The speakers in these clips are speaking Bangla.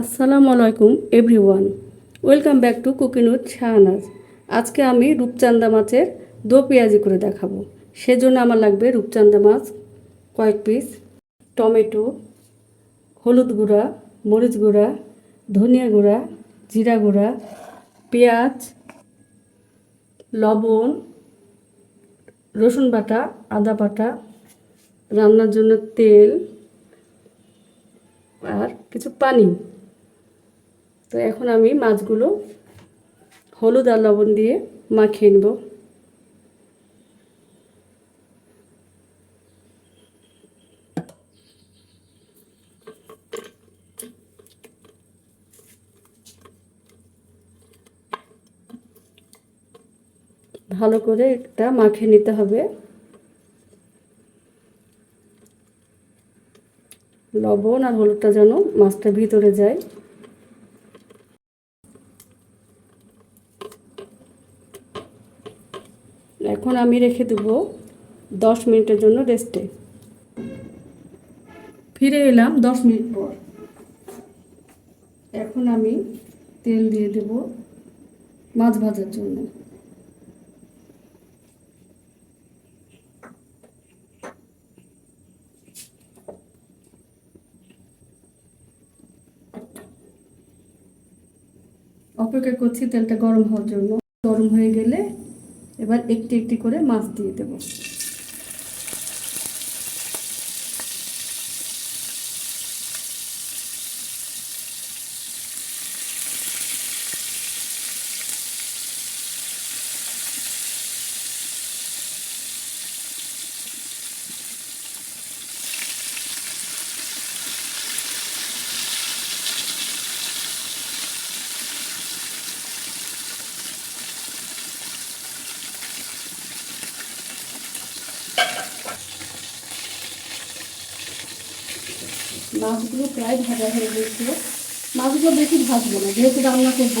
আসসালামু আলাইকুম, everyone. Welcome back to cooking with Shahnaz. আজকে আমি রূপচান্দা মাছের দো পেঁয়াজি করে দেখাবো। সেজন্য আমার লাগবে রূপচান্দা মাছ, কয়েক পিস, টমেটো, হলুদ গুঁড়া, মরিচ গুঁড়া, ধনিয়া গুঁড়া, জিরা গুঁড়া, পেঁয়াজ, লবণ, রসুন বাটা, আদা বাটা, রান্নার জন্য তেল, আর কিছু পানি। তো এখন আমি মাছগুলো হলুদ আর লবণ দিয়ে মাখিয়ে নেব। ভালো করে এটা মাখিয়ে নিতে হবে। লবণ আর হলুদটা যেন মাছটা ভিতরে যায়। এখন আমি রেখে দেব দশ মিনিটের জন্য রেস্টে ফিরে এলাম দশ মিনিট পর। এখন আমি তেল দিয়ে দেব মাছ ভাজার জন্য। অপেক্ষা করছি তেলটা গরম হওয়ার জন্য। গরম হয়ে গেলে এবার একটি একটি করে মাছ দিয়ে দেব। মাছগুলো প্রায় ভাজা হয়ে গেছে মাছগুলো বেশি ভাজবো না, যেহেতু রান্না করব,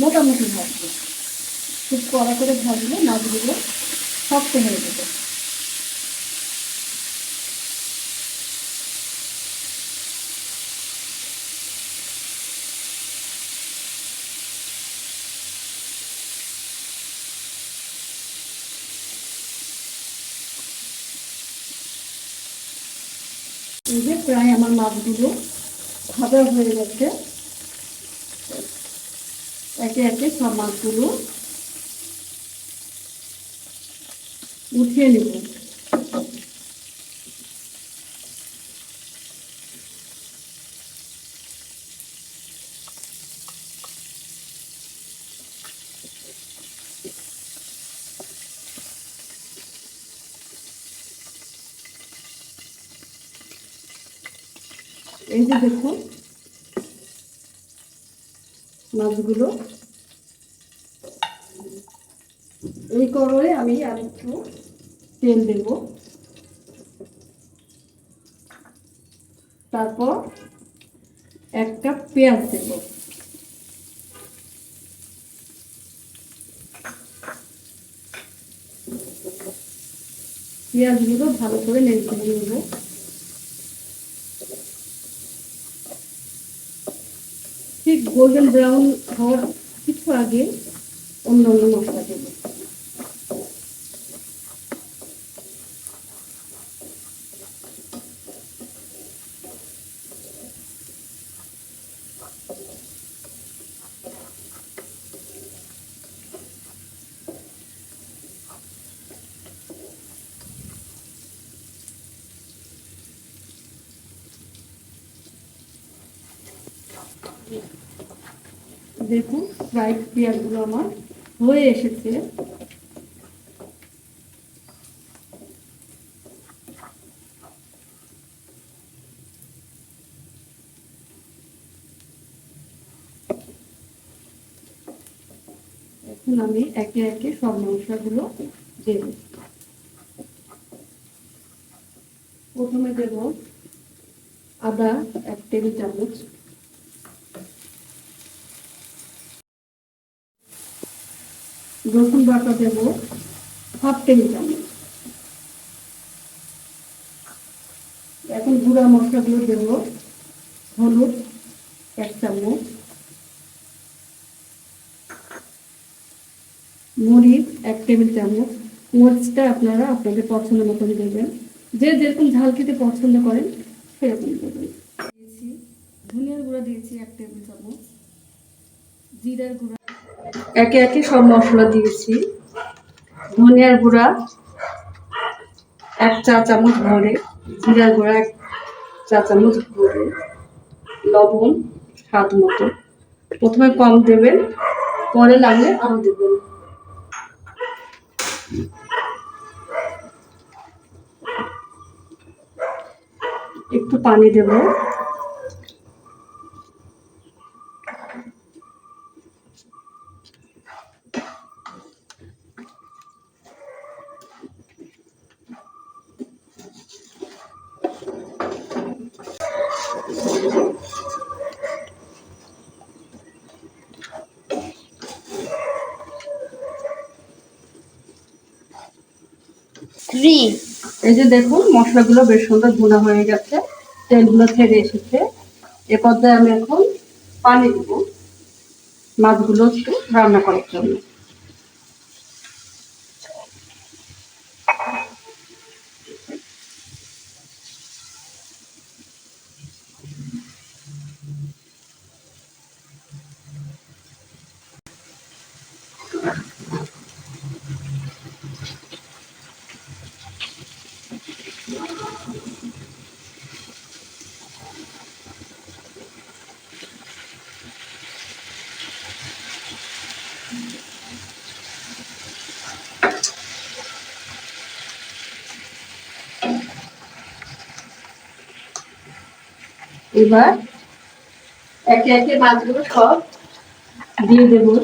মোটামুটি ভাজবো। খুব কড়া করে ভাজলে মাছগুলো শক্ত হয়ে যাবে। এই যে প্রায় আমার মাছগুলো ভাজা হয়ে গেছে। একে একে সব মাছগুলো উঠিয়ে নেব। এই যে দেখুন, মাছগুলো। এই কড়াইয়ে আমি আর একটু তেল দেব। তারপর এক কাপ পেঁয়াজ দেব। পেঁয়াজগুলো ভালো করে নেড়ে নেব ঠিক গোল্ডেন ব্রাউন হওয়ার কিছু আগে অন্য অন্য মশলা দেব। দেখুন ফ্রাইড পেঁয়াজগুলো আমার হয়ে এসেছে। এখন আমি একে একে সব মশলাগুলো দেব। প্রথমে দেব আদা এক টেবিল চামচ রসুন বাটা দেব হাফ টেবিল চামচ এখন গুঁড়া মশলাগুলো দেব, হলুদ এক চামচ। মরিচ এক টেবিল চামচ। মরিচটা আপনারা আপনাদের পছন্দ মতন দেবেন। যে যেরকম ঝাল খেতে পছন্দ করেন, সেরকম দেবেন। দিয়েছি। ধনিয়ার গুঁড়া দিয়েছি এক টেবিল চামচ। জিরার গুঁড়া একে একে সব মশলা দিয়েছি। ধনিয়ার গুঁড়া, এক চা চামচ ভরে, জিরার গুঁড়া এক চা চামচ ভরে, লবণ স্বাদ মতো। প্রথমে কম দেবেন, পরে লাগলে আরও দেবেন। একটু পানি দেব। থ্রি এই যে দেখুন, মশলাগুলো বেশ সুন্দর ভুনা হয়ে গেছে, তেলগুলো ছেড়ে এসেছে। এ পর্যায়ে আমি এখন পানি দেবো মাছগুলো একটু রান্না করার জন্য। এবার একে একে মাছগুলো সব দিয়ে দেবো।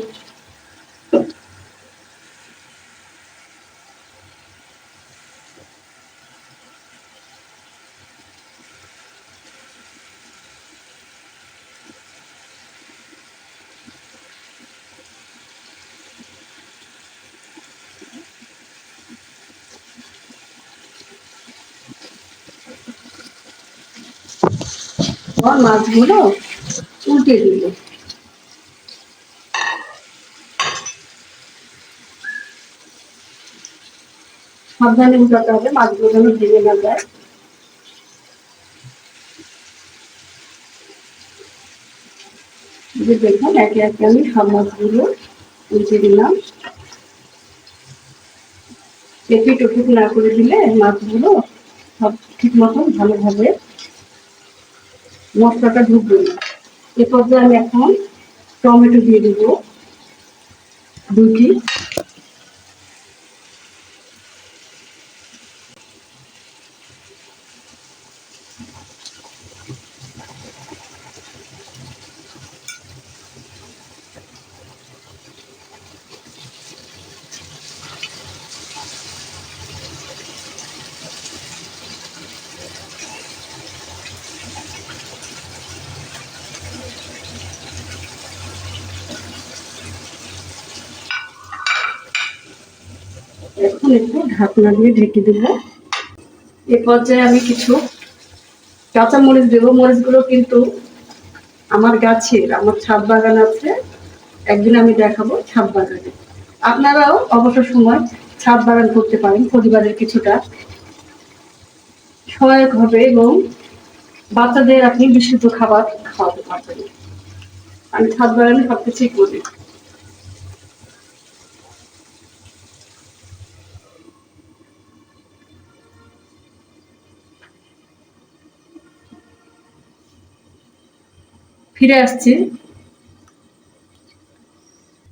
আর মাছগুলো উল্টে দিল। সাবধানে উল্টাতে হবে, মাছগুলো যেন ভেঙে না যায়। যে দেখুন, একে একে আমি সব মাছগুলো উল্টে দিলাম। এপিট ওপিট না করে দিলে মাছগুলো সব ঠিক মতন ভালোভাবে মশলাটা ঢুকবে না। এ আমি এখন টমেটো দিয়ে দেবো দুটি এখন একটু ঢাকনা দিয়ে ঢেকে দেব। এ পর্যায়ে আমি কিছু কাঁচা মরিচ দেবো। মরিচগুলো কিন্তু আমার গাছের, আমার ছাদ বাগান আছে। একদিন আমি দেখাবো ছাদ বাগানে। আপনারাও অবসর সময় ছাদ বাগান করতে পারেন, পরিবারের কিছুটা সহায়ক হবে এবং বাচ্চাদের আপনি বিশুদ্ধ খাবার খাওয়াতে পারবেন। আমি ছাদ বাগানে সবকিছুই করি। ফিরে আসছি।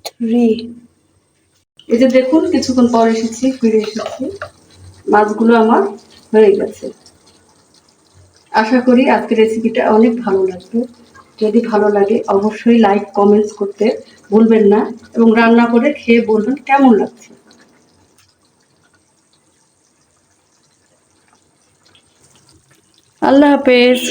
থ্রি এই যে দেখুন কিছুক্ষণ পর এসেছি ফিরে এসেছি। মাছগুলো আমার হয়ে গেছে। আশা করি আজকের রেসিপিটা অনেক ভালো লাগবে। যদি ভালো লাগে অবশ্যই লাইক কমেন্টস করতে ভুলবেন না এবং রান্না করে খেয়ে বলবেন কেমন লাগছে। আল্লাহ হাফেজ।